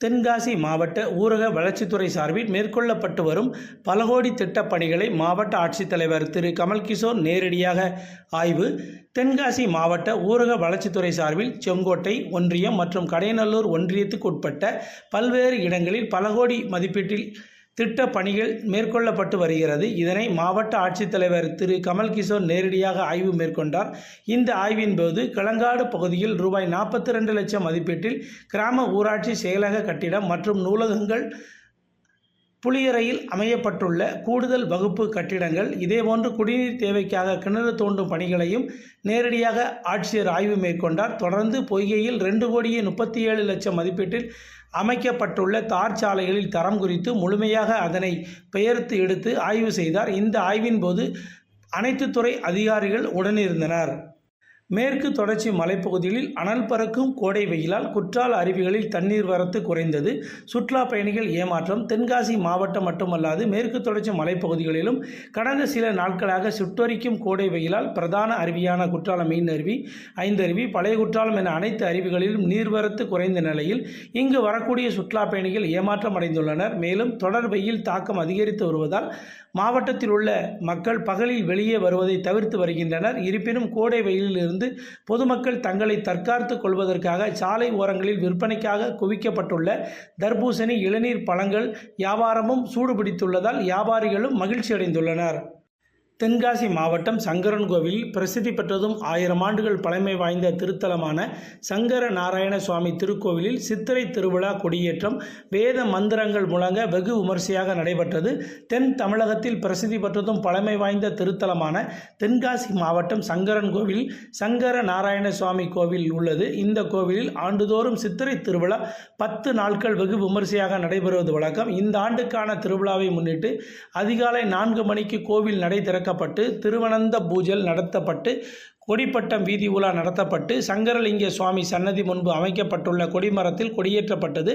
தென்காசி மாவட்ட ஊரக வளர்ச்சித்துறை சார்பில் மேற்கொள்ளப்பட்டு வரும் பல கோடி திட்டப் பணிகளை மாவட்ட ஆட்சித்தலைவர் திரு. கமல்கிஷோர் நேரடியாக ஆய்வு. தென்காசி மாவட்ட ஊரக வளர்ச்சித்துறை சார்பில் செங்கோட்டை ஒன்றியம் மற்றும் கடையநல்லூர் ஒன்றியத்துக்குட்பட்ட பல்வேறு இடங்களில் பல கோடி மதிப்பீட்டில் திட்ட பணிகள் மேற்கொள்ளப்பட்டு வருகிறது. இதனை மாவட்ட ஆட்சித்தலைவர் திரு. கமல்கிஷோர் நேரடியாக ஆய்வு மேற்கொண்டார். இந்த ஆய்வின் போது கிளங்காடு பகுதியில் ரூபாய் நாற்பத்தி ரெண்டு லட்சம் மதிப்பீட்டில் கிராம ஊராட்சி செயலக கட்டிடம் மற்றும் நூலகங்கள் புளியறையில் அமையப்பட்டுள்ள கூடுதல் வகுப்பு கட்டிடங்கள். இதேபோன்று குடிநீர் தேவைக்காக கிணறு தோண்டும் பணிகளையும் நேரடியாக ஆட்சியர் ஆய்வு மேற்கொண்டார். தொடர்ந்து பொய்கையில் ரெண்டு கோடியே முப்பத்தி ஏழு லட்சம் மதிப்பீட்டில் அமைக்கப்பட்டுள்ள தார் சாலைகளில் தரம் குறித்து முழுமையாக அதனை பெயர்த்து எடுத்து ஆய்வு செய்தார். இந்த ஆய்வின் போது அனைத்து துறை அதிகாரிகள் உடனிருந்தனர். மேற்கு தொடர்ச்சி மலைப்பகுதிகளில் அனல் பறக்கும் கோடை வெயிலால் குற்றால அருவிகளில் தண்ணீர் வரத்து குறைந்தது. சுற்றுலா பயணிகள் ஏமாற்றம். தென்காசி மாவட்டம் மட்டுமல்லாது மேற்கு தொடர்ச்சி மலைப்பகுதிகளிலும் கடந்த சில நாட்களாக சுட்டரிக்கும் கோடை வெயிலால் பிரதான அருவியான குற்றாலம் மீன் அருவி ஐந்தருவி பழைய குற்றாலம் என அனைத்து அருவிகளிலும் நீர்வரத்து குறைந்த நிலையில் இங்கு வரக்கூடிய சுற்றுலா பயணிகள் ஏமாற்றம் அடைந்துள்ளனர். மேலும் தொடர் வெயில் தாக்கம் அதிகரித்து வருவதால் மாவட்டத்தில் உள்ள மக்கள் பகலில் வெளியே வருவதை தவிர்த்து வருகின்றனர். இருப்பினும் கோடை வெயிலில் இருந்து பொதுமக்கள் தங்களை தற்காத்துக் கொள்வதற்காக சாலை ஓரங்களில் விற்பனைக்காக குவிக்கப்பட்டுள்ள தர்பூசணி இளநீர் பழங்கள் வியாபாரமும் சூடுபிடித்துள்ளதால் வியாபாரிகளும் மகிழ்ச்சியடைந்துள்ளனர். தென்காசி மாவட்டம் சங்கரன் கோவில் பிரசித்தி பெற்றதும் ஆயிரம் ஆண்டுகள் பழமை வாய்ந்த திருத்தலமான சங்கர நாராயண சுவாமி திருக்கோவிலில் சித்திரை திருவிழா கொடியேற்றம் வேத மந்திரங்கள் முழங்க வெகு விமர்சையாக நடைபெற்றது. தென் தமிழகத்தில் பிரசித்தி பெற்றதும் பழமை வாய்ந்த திருத்தலமான தென்காசி மாவட்டம் சங்கரன் கோவில் சங்கர நாராயண சுவாமி கோவில் உள்ளது. இந்த கோவிலில் ஆண்டுதோறும் சித்திரை திருவிழா பத்து நாட்கள் வெகு விமர்சையாக நடைபெறுவது வழக்கம். இந்த ஆண்டுக்கான திருவிழாவை முன்னிட்டு அதிகாலை நான்கு மணிக்கு கோவில் நடை திறக்கப்பட்டு திருவனந்த பூஜல் நடத்தப்பட்டு கொடிப்பட்டம் வீதி உலா நடத்தப்பட்டு சங்கரலிங்க சுவாமி சன்னதி முன்பு அமைக்கப்பட்டுள்ள கொடிமரத்தில் கொடியேற்றப்பட்டது.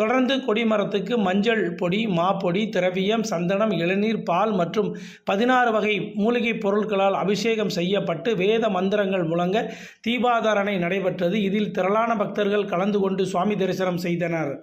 தொடர்ந்து கொடிமரத்துக்கு மஞ்சள் பொடி மாப்பொடி திரவியம் சந்தனம் இளநீர் பால் மற்றும் பதினாறு வகை மூலிகை பொருட்களால் அபிஷேகம் செய்யப்பட்டு வேத மந்திரங்கள் முழங்க தீபாதாரணை நடைபெற்றது. இதில் திரளான பக்தர்கள் கலந்து கொண்டு சுவாமி தரிசனம் செய்தனர்.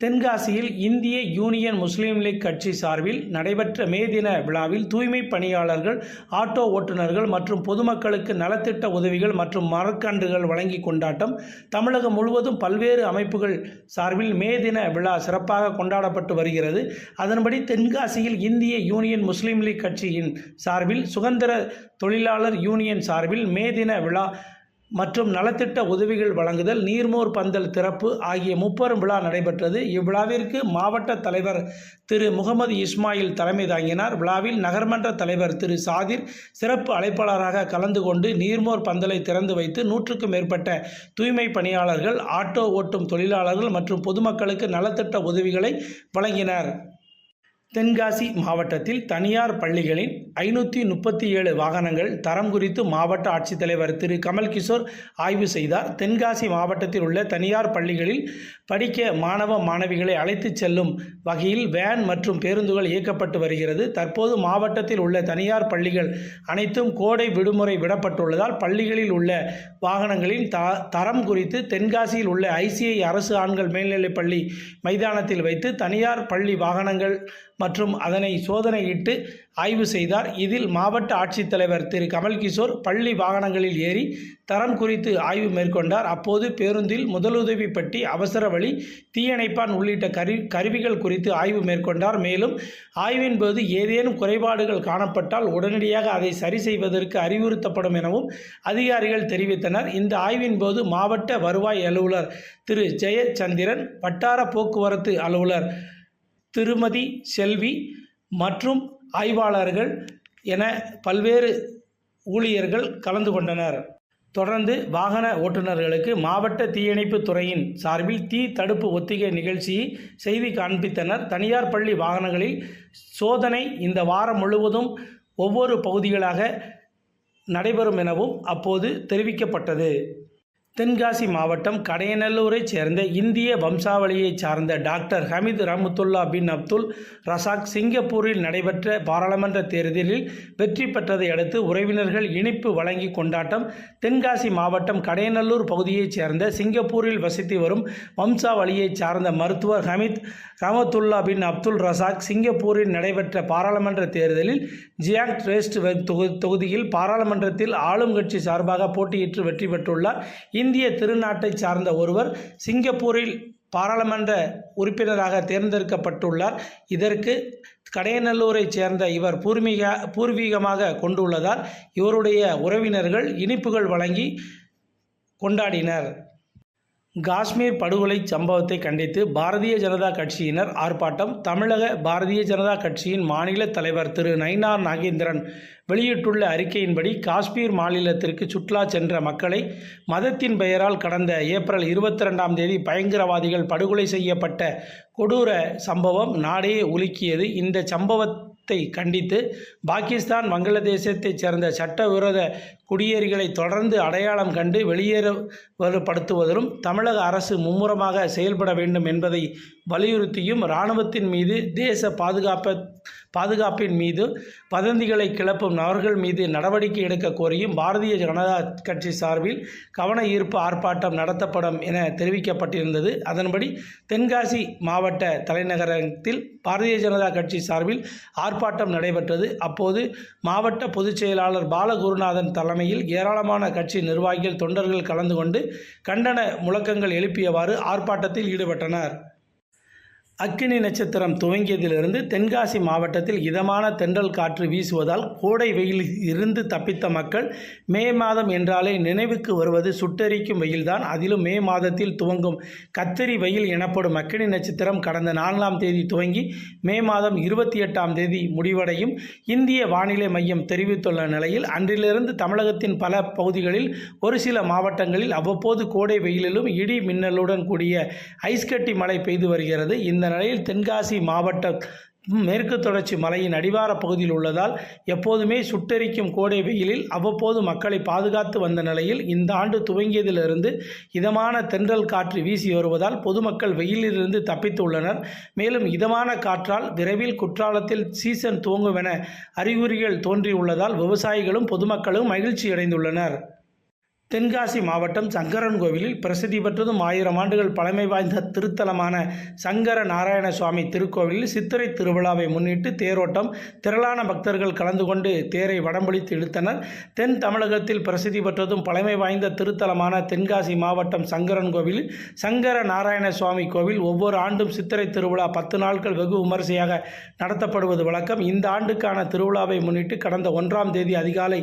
தென்காசியில் இந்திய யூனியன் முஸ்லீம் லீக் கட்சி சார்பில் நடைபெற்ற மே தின விழாவில் தூய்மை பணியாளர்கள் ஆட்டோ ஓட்டுநர்கள் மற்றும் பொதுமக்களுக்கு நலத்திட்ட உதவிகள் மற்றும் மரக்கன்றுகள் வழங்கி கொண்டாட்டம். தமிழகம் முழுவதும் பல்வேறு அமைப்புகள் சார்பில் மே தின விழா சிறப்பாக கொண்டாடப்பட்டு வருகிறது. அதன்படி தென்காசியில் இந்திய யூனியன் முஸ்லீம் லீக் கட்சியின் சார்பில் சுதந்திர தொழிலாளர் யூனியன் சார்பில் மே தின விழா மற்றும் நலத்திட்ட உதவிகள் வழங்குதல் நீர்மோர் பந்தல் திறப்பு ஆகிய முப்பெரும் விழா நடைபெற்றது. இவ்விழாவிற்கு மாவட்ட தலைவர் திரு முகமது இஸ்மாயில் தலைமை தாங்கினார். விழாவில் நகர்மன்ற தலைவர் திரு சாதிர் சிறப்பு அழைப்பாளராக கலந்து கொண்டு நீர்மோர் பந்தலை திறந்து வைத்து நூற்றுக்கும் மேற்பட்ட தூய்மை பணியாளர்கள் ஆட்டோ ஓட்டும் தொழிலாளர்கள் மற்றும் பொதுமக்களுக்கு நலத்திட்ட உதவிகளை வழங்கினர். தென்காசி மாவட்டத்தில் தனியார் பள்ளிகளின் ஐநூற்றி முப்பத்தி ஏழு வாகனங்கள் தரம் குறித்து மாவட்ட ஆட்சித்தலைவர் திரு. கமல்கிஷோர் ஆய்வு செய்தார். தென்காசி மாவட்டத்தில் உள்ள தனியார் பள்ளிகளில் படிக்க மாணவ மாணவிகளை அழைத்துச் செல்லும் வகையில் வேன் மற்றும் பேருந்துகள் இயக்கப்பட்டு வருகிறது. தற்போது மாவட்டத்தில் உள்ள தனியார் பள்ளிகள் அனைத்தும் கோடை விடுமுறை விடப்பட்டுள்ளதால் பள்ளிகளில் உள்ள வாகனங்களின் த தரம் குறித்து தென்காசியில் உள்ள ஐசிஐ அரசு ஆண்கள் மேல்நிலைப் பள்ளி மைதானத்தில் வைத்து தனியார் பள்ளி வாகனங்கள் மற்றும் அதனை சோதனையிட்டு ஆய்வு செய்தார். இதில் மாவட்ட ஆட்சித்தலைவர் திரு. கமல்கிஷோர் பள்ளி வாகனங்களில் ஏறி தரம் குறித்து ஆய்வு மேற்கொண்டார். அப்போது பேருந்தில் முதலுதவி பட்டி அவசர வழி தீயணைப்பான் உள்ளிட்ட கரு கருவிகள் குறித்து ஆய்வு மேற்கொண்டார். மேலும் ஆய்வின் போது ஏதேனும் குறைபாடுகள் காணப்பட்டால் உடனடியாக அதை சரி செய்வதற்கு அறிவுறுத்தப்படும் எனவும் அதிகாரிகள் தெரிவித்தனர். இந்த ஆய்வின் போது மாவட்ட வருவாய் அலுவலர் திரு. ஜெயச்சந்திரன் வட்டார போக்குவரத்து அலுவலர் திருமதி செல்வி மற்றும் ஆய்வாளர்கள் என பல்வேறு ஊழியர்கள் கலந்து கொண்டனர். தொடர்ந்து வாகன ஓட்டுநர்களுக்கு மாவட்ட தீயணைப்பு துறையின் சார்பில் தீ தடுப்பு ஒத்திகை நிகழ்ச்சியை செய்தி காண்பித்தனர். தனியார் பள்ளி வாகனங்களில் சோதனை இந்த வாரம் முழுவதும் ஒவ்வொரு பகுதிகளாக நடைபெறும் எனவும் அப்போது தெரிவிக்கப்பட்டது. தென்காசி மாவட்டம் கடையநல்லூரைச் சேர்ந்த இந்திய வம்சாவளியைச் சார்ந்த டாக்டர் ஹமீத் ரஹமத்துல்லா பின் அப்துல் ரசாக் சிங்கப்பூரில் நடைபெற்ற பாராளுமன்ற தேர்தலில் வெற்றி பெற்றதை அடுத்து உறவினர்கள் இனிப்பு வழங்கி கொண்டாட்டம். தென்காசி மாவட்டம் கடையநல்லூர் பகுதியைச் சேர்ந்த சிங்கப்பூரில் வசித்து வரும் வம்சாவளியைச் சார்ந்த மருத்துவர் ஹமீத் ரஹமத்துல்லா பின் அப்துல் ரசாக் சிங்கப்பூரில் நடைபெற்ற பாராளுமன்ற தேர்தலில் ஜியாங் ட்ரெஸ்ட் தொகுதியில் பாராளுமன்றத்தில் ஆளும் கட்சி சார்பாக போட்டியிட்டு வெற்றி பெற்றுள்ளார். இந்திய திருநாட்டை சார்ந்த ஒருவர் சிங்கப்பூரில் பாராளுமன்ற உறுப்பினராக தேர்ந்தெடுக்கப்பட்டுள்ளார். இதற்கு கடையநல்லூரைச் சேர்ந்த இவர் பூர்வீக பூர்வீகமாக கொண்டுள்ளதால் இவருடைய உறவினர்கள் இனிப்புகள் வழங்கி கொண்டாடினர். காஷ்மீர் படுகொலை சம்பவத்தை கண்டித்து பாரதிய ஜனதா கட்சியினர் ஆர்ப்பாட்டம். தமிழக பாரதிய ஜனதா கட்சியின் மாநில தலைவர் திரு நயினார் நாகேந்திரன் வெளியிட்டுள்ள அறிக்கையின்படி காஷ்மீர் மாநிலத்திற்கு சுற்றுலா சென்ற மக்களை மதத்தின் பெயரால் கடந்த ஏப்ரல் இருபத்தி ரெண்டாம் தேதி பயங்கரவாதிகள் படுகொலை செய்யப்பட்ட கொடூர சம்பவம் நாடே உலுக்கியது. இந்த சம்பவத்தை கண்டித்து பாகிஸ்தான் வங்களாதேசத்தைச் சேர்ந்த சட்டவிரோத குடியேறிகளை தொடர்ந்து அடையாளம் கண்டு வெளியேறப்படுத்துவதிலும் தமிழக அரசு மும்முரமாக செயல்பட வேண்டும் என்பதை வலியுறுத்தியும் இராணுவத்தின் மீது தேச பாதுகாப்பு பாதுகாப்பின் மீது வதந்திகளை கிளப்பும் நபர்கள் மீது நடவடிக்கை எடுக்க கோரியும் பாரதிய ஜனதா கட்சி சார்பில் கவன ஈர்ப்பு ஆர்ப்பாட்டம் நடத்தப்படும் என தெரிவிக்கப்பட்டிருந்தது. அதன்படி தென்காசி மாவட்ட தலைநகரத்தில் பாரதிய ஜனதா கட்சி சார்பில் ஆர்ப்பாட்டம் நடைபெற்றது. அப்போது மாவட்ட பொதுச் செயலாளர் பாலகுருநாதன் தலைமையில் ஏராளமான கட்சி நிர்வாகிகள் தொண்டர்கள் கலந்து கொண்டு கண்டன முழக்கங்கள் எழுப்பியவாறு ஆர்ப்பாட்டத்தில் ஈடுபட்டனர். அக்கினி நட்சத்திரம் துவங்கியதிலிருந்து தென்காசி மாவட்டத்தில் இதமான தென்றல் காற்று வீசுவதால் கோடை வெயிலில் இருந்து தப்பித்த மக்கள் மே மாதம் என்றாலே நினைவுக்கு வருவது சுட்டெரிக்கும் வெயில்தான். அதிலும் மே மாதத்தில் துவங்கும் கத்திரி வெயில் எனப்படும் அக்கினி நட்சத்திரம் கடந்த நான்காம் தேதி துவங்கி மே மாதம் இருபத்தி எட்டாம் தேதி முடிவடையும். இந்திய வானிலை மையம் தெரிவித்துள்ள நிலையில் அன்றிலிருந்து தமிழகத்தின் பல பகுதிகளில் ஒரு சில மாவட்டங்களில் அவ்வப்போது கோடை வெயிலிலும் இடி மின்னலுடன் கூடிய ஐஸ்கட்டி மழை பெய்து வருகிறது. இந்த நிலையில் தென்காசி மாவட்ட மேற்கு தொடர்ச்சி மலையின் அடிவார பகுதியில் உள்ளதால் எப்போதுமே சுட்டெரிக்கும் கோடை வெயிலில் அவ்வப்போது மக்களை பாதுகாத்து வந்த நிலையில் இந்த ஆண்டு துவங்கியதிலிருந்து இதமான தென்றல் காற்று வீசி வருவதால் பொதுமக்கள் வெயிலிலிருந்து தப்பித்துள்ளனர். மேலும் இதமான காற்றால் விரைவில் குற்றாலத்தில் சீசன் துவங்கும் என அறிகுறிகள் தோன்றியுள்ளதால் விவசாயிகளும் பொதுமக்களும் மகிழ்ச்சி அடைந்துள்ளனர் தென்காசி மாவட்டம் சங்கரன் கோவிலில் பிரசித்தி பெற்றதும் ஆயிரம் ஆண்டுகள் பழமை வாய்ந்த திருத்தலமான சங்கர நாராயண சுவாமி திருக்கோவிலில் சித்திரை திருவிழாவை முன்னிட்டு தேரோட்டம் திரளான பக்தர்கள் கலந்து கொண்டு தேரை வடம்பிடித்து இழுத்தனர். தென் தமிழகத்தில் பிரசித்தி பெற்றதும் பழமை வாய்ந்த திருத்தலமான தென்காசி மாவட்டம் சங்கரன் கோவிலில் சங்கர நாராயண சுவாமி கோவில் ஒவ்வொரு ஆண்டும் சித்திரை திருவிழா பத்து நாட்கள் வெகு விமரிசையாக நடத்தப்படுவது வழக்கம். இந்த ஆண்டுக்கான திருவிழாவை முன்னிட்டு கடந்த ஒன்றாம் தேதி அதிகாலை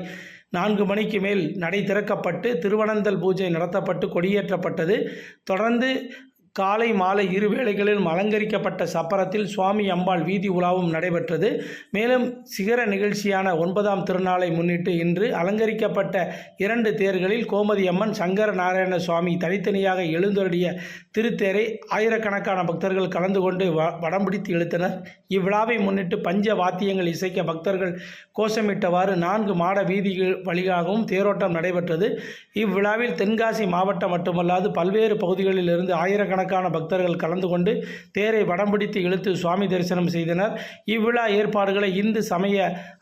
நான்கு மணிக்கு மேல் நடை திறக்கப்பட்டு திருவனந்தல் பூஜை நடத்தப்பட்டு கொடியேற்றப்பட்டது. தொடர்ந்து காலை மாலை இரு வேளைகளில் அலங்கரிக்கப்பட்ட சப்பரத்தில் சுவாமி அம்பாள் வீதி உலாவும் நடைபெற்றது. மேலும் சிகர நிகழ்ச்சியான ஒன்பதாம் திருநாளை முன்னிட்டு இன்று அலங்கரிக்கப்பட்ட இரண்டு தேர்களில் கோமதி அம்மன் சங்கர நாராயண சுவாமி தனித்தனியாக எழுந்தருடைய திருத்தேரை ஆயிரக்கணக்கான பக்தர்கள் கலந்து கொண்டு வ வடம் பிடித்து இழுத்தனர். இவ்விழாவை முன்னிட்டு பஞ்ச வாத்தியங்கள் இசைக்க பக்தர்கள் கோஷமிட்டவாறு நான்கு மாட வீதிகள் வழியாகவும் தேரோட்டம் நடைபெற்றது. இவ்விழாவில் தென்காசி மாவட்டம் மட்டுமல்லாது பல்வேறு பகுதிகளிலிருந்து ஆயிரக்கணக்கான ஆயிரக்கணக்கான பக்தர்கள் கலந்து கொண்டு தேரை வடம் பிடித்து இழுத்து சுவாமி தரிசனம் செய்தனர். இவ்விழா ஏற்பாடுகளை இந்து சமய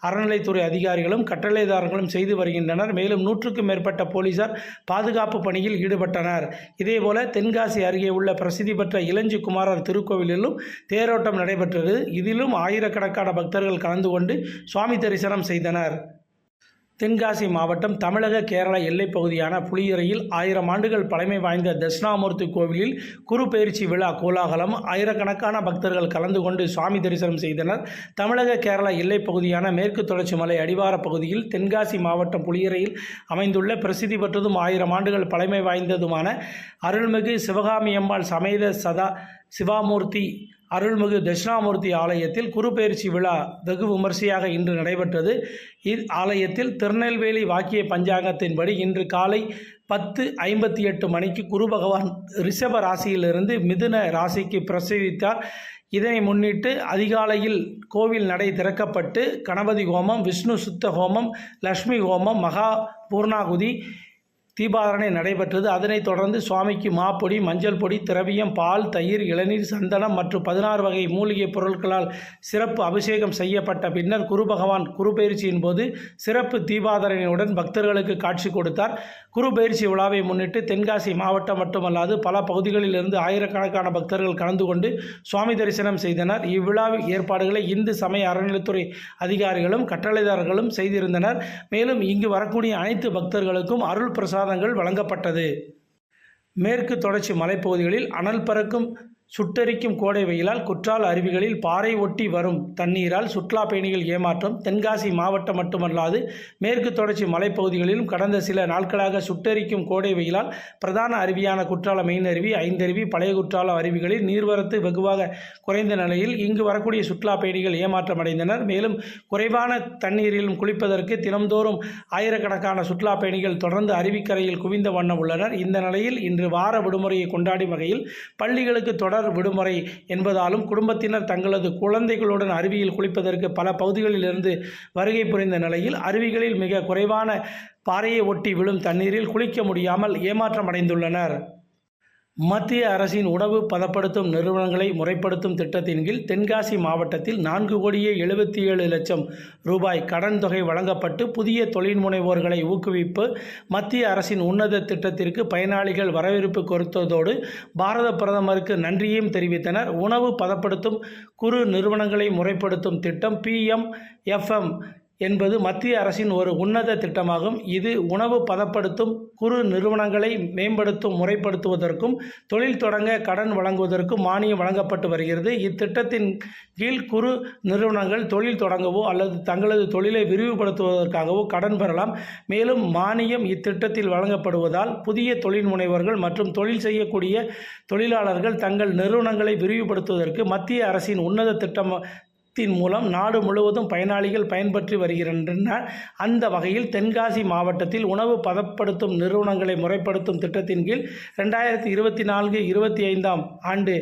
அறநிலைத்துறை அதிகாரிகளும் கட்டளைதாரர்களும் செய்து வருகின்றனர். மேலும் நூற்றுக்கும் மேற்பட்ட போலீசார் பாதுகாப்பு பணியில் ஈடுபட்டனர். இதேபோல தென்காசி அருகே உள்ள பிரசித்தி பெற்ற இளஞ்சி குமாரர் திருக்கோவிலிலும் தேரோட்டம் நடைபெற்றது. இதிலும் ஆயிரக்கணக்கான பக்தர்கள் கலந்து கொண்டு சுவாமி தரிசனம் செய்தனர். தென்காசி மாவட்டம் தமிழக கேரள எல்லைப் பகுதியான புளியரையில் ஆயிரம் ஆண்டுகள் பழமை வாய்ந்த தட்சிணாமூர்த்தி கோவிலில் குரு பயிற்சி விழா கோலாகலம் ஆயிரக்கணக்கான பக்தர்கள் கலந்து கொண்டு சுவாமி தரிசனம் செய்தனர். தமிழக கேரள எல்லைப் பகுதியான மேற்கு தொடர்ச்சி மலை அடிவார பகுதியில் தென்காசி மாவட்டம் புளியரையில் அமைந்துள்ள பிரசித்தி பெற்றதும் ஆயிரம் ஆண்டுகள் பழமை வாய்ந்ததுமான அருள்மிகு சிவகாமியம்மாள் சமேத சதா சிவாமூர்த்தி அருள்மிகு தட்சிணாமூர்த்தி ஆலயத்தில் குருபெயர்ச்சி விழா வெகு விமர்சையாக இன்று நடைபெற்றது. இத் ஆலயத்தில் திருநெல்வேலி வாக்கிய பஞ்சாங்கத்தின்படி இன்று காலை பத்து ஐம்பத்தி எட்டு மணிக்கு குரு பகவான் ரிஷப ராசியிலிருந்து மிதுன ராசிக்கு பிரசவித்தார். இதனை முன்னிட்டு அதிகாலையில் கோவில் நடை திறக்கப்பட்டு கணபதி ஹோமம் விஷ்ணு சுத்த ஹோமம் லக்ஷ்மி ஹோமம் மகா பூர்ணாகுதி தீபாரணை நடைபெற்றது. அதனைத் தொடர்ந்து சுவாமிக்கு மாப்பொடி மஞ்சள் பொடி திரவியம் பால் தயிர் இளநீர் சந்தனம் மற்றும் பதினாறு வகை மூலிகை பொருட்களால் சிறப்பு அபிஷேகம் செய்யப்பட்ட பின்னர் குரு பகவான் குரு பயிற்சியின் போது சிறப்பு தீபாதரணையுடன் பக்தர்களுக்கு காட்சி கொடுத்தார். குரு பயிற்சி விழாவை முன்னிட்டு தென்காசி மாவட்டம் மட்டுமல்லாது பல பகுதிகளிலிருந்து ஆயிரக்கணக்கான பக்தர்கள் கலந்து கொண்டு சுவாமி தரிசனம் செய்தனர். இவ்விழாவின் ஏற்பாடுகளை இந்து சமய அறநிலைத்துறை அதிகாரிகளும் கட்டளைதாரர்களும் செய்திருந்தனர். மேலும் இங்கு வரக்கூடிய அனைத்து பக்தர்களுக்கும் அருள் பிரசாதங்கள் வழங்கப்பட்டது. மேற்கு தொடர்ச்சி மலைப்பகுதிகளில் அனல் பறக்கும் சுட்டரிக்கும் கோடை வெயிலால் குற்றால அருவிகளில் பாறை ஒட்டி வரும் தண்ணீரால் சுற்றுலா பயணிகள் ஏமாற்றம். தென்காசி மாவட்டம் மட்டுமல்லாது மேற்கு தொடர்ச்சி மலைப்பகுதிகளிலும் கடந்த சில நாட்களாக சுட்டரிக்கும் கோடை வெயிலால் பிரதான அருவியான குற்றால மெயின் அருவி ஐந்தருவி பழைய குற்றால அருவிகளில் நீர்வரத்து வெகுவாக குறைந்த நிலையில் இங்கு வரக்கூடிய சுற்றுலா பயணிகள் ஏமாற்றம் அடைந்தனர். மேலும் குறைவான தண்ணீரிலும் குளிப்பதற்கு தினம்தோறும் ஆயிரக்கணக்கான சுற்றுலா பயணிகள் தொடர்ந்து அருவிக்கரையில் குவிந்த வண்ணம் உள்ளனர். இந்த நிலையில் இன்று வார விடுமுறையை கொண்டாடும் வகையில் பள்ளிகளுக்கு தொடர் விடுமுறை என்பதாலும் குடும்பத்தினர் தங்களது குழந்தைகளுடன் அருவியில் குளிப்பதற்கு பல பகுதிகளிலிருந்து வருகை புரிந்த நிலையில் அருவிகளில் மிக குறைவான பாறையை ஒட்டி விழும் தண்ணீரில் குளிக்க முடியாமல் ஏமாற்றம் அடைந்துள்ளனர் மத்திய அரசின் உணவு பதப்படுத்தும் நிறுவனங்களை முறைப்படுத்தும் திட்டத்தின் கீழ் தென்காசி மாவட்டத்தில் நான்கு கோடியே எழுபத்தி ஏழு லட்சம் ரூபாய் கடன் தொகை வழங்கப்பட்டு புதிய தொழில் முனைவோர்களை ஊக்குவிப்பு மத்திய அரசின் உன்னத திட்டத்திற்கு பயனாளிகள் வரவேற்பு கொடுத்ததோடு பாரத பிரதமருக்கு நன்றியும் தெரிவித்தனர். உணவு பதப்படுத்தும் குறு நிறுவனங்களை முறைப்படுத்தும் திட்டம் பிஎம் எஃப்எம் என்பது மத்திய அரசின் ஒரு உன்னத திட்டமாகும். இது உணவு பதப்படுத்தும் குறு நிறுவனங்களை மேம்படுத்தும் முறைப்படுத்துவதற்கும் தொழில் தொடங்க கடன் வழங்குவதற்கும் மானியம் வழங்கப்பட்டு வருகிறது. இத்திட்டத்தின் கீழ் குறு நிறுவனங்கள் தொழில் தொடங்கவோ அல்லது தங்களது தொழிலை விரிவுபடுத்துவதற்காகவோ கடன் பெறலாம். மேலும் மானியம் இத்திட்டத்தில் வழங்கப்படுவதால் புதிய தொழில் முனைவர்கள் மற்றும் தொழில் செய்யக்கூடிய தொழிலாளர்கள் தங்கள் நிறுவனங்களை விரிவுபடுத்துவதற்கு மத்திய அரசின் உன்னத திட்டம் திட்டத்தின் மூலம் நாடு முழுவதும் பயனாளிகள் பயன்பற்றி வருகின்றனர் அந்த வகையில் தென்காசி மாவட்டத்தில் உணவு பதப்படுத்தும் நிறுவனங்களை முறைப்படுத்தும் திட்டத்தின் கீழ் ரெண்டாயிரத்தி இருபத்தி நான்கு இருபத்தி ஐந்தாம் ஆண்டு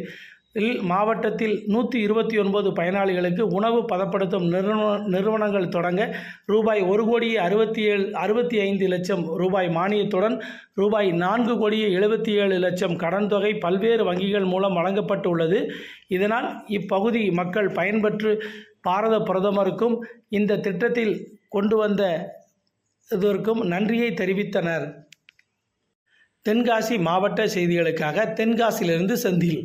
மாவட்டத்தில் நூற்றி இருபத்தி ஒன்பது பயனாளிகளுக்கு உணவு பதப்படுத்தும் நிறுவன நிறுவனங்கள் தொடங்க ரூபாய் ஒரு கோடியே அறுபத்தி ஏழு அறுபத்தி ஐந்து லட்சம் ரூபாய் மானியத்துடன் ரூபாய் நான்கு கோடியே எழுபத்தி ஏழு லட்சம் கடன் தொகை பல்வேறு வங்கிகள் மூலம் வழங்கப்பட்டு உள்ளது இதனால் இப்பகுதி மக்கள் பயன்பெற்று பாரத பிரதமருக்கும் இந்த திட்டத்தில் கொண்டு வந்த இதற்கும் நன்றியை தெரிவித்தனர். தென்காசி மாவட்ட செய்திகளுக்காக தென்காசியிலிருந்து செந்தில்.